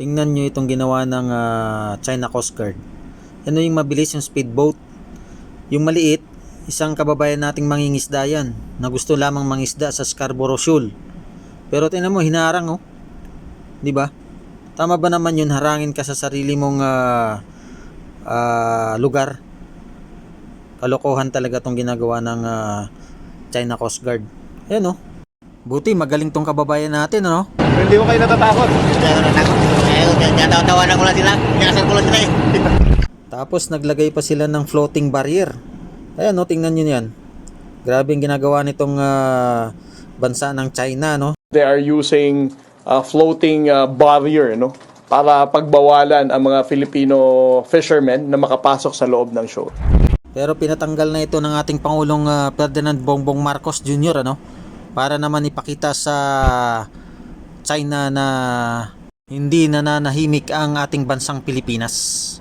Tingnan nyo itong ginawa ng ah, China Coast Guard. Ano yung mabilis yung speedboat. Yung maliit, isang kababayan nating mangingisda yan na gusto lamang mangisda sa Scarborough Shoal. Pero tingnan mo, hinarang oh. 'Di ba? Tama ba naman yun harangin ka sa sarili mong ah, ah, lugar? Kalokohan talaga tong ginagawa ng ah, China Coast Guard. Ayan oh. Buti magaling tong kababayan natin ano? Hindi ko kayo natatakot. Hindi ako natakot. Eh, tinatawa-tawanan ko lang sila. Tinasal ko lang sila eh. Tapos naglagay pa sila ng floating barrier. Ayan no, tingnan nyo yan. Grabe yung ginagawa nitong ah, bansa ng China no. They are using uh, floating uh, barrier no para pagbawalan ang mga Filipino fishermen na makapasok sa loob ng show. Pero pinatanggal na ito ng ating Pangulong ah, Ferdinand Bongbong Marcos Jr. ano para naman ipakita sa China na hindi nananahimik ang ating bansang Pilipinas.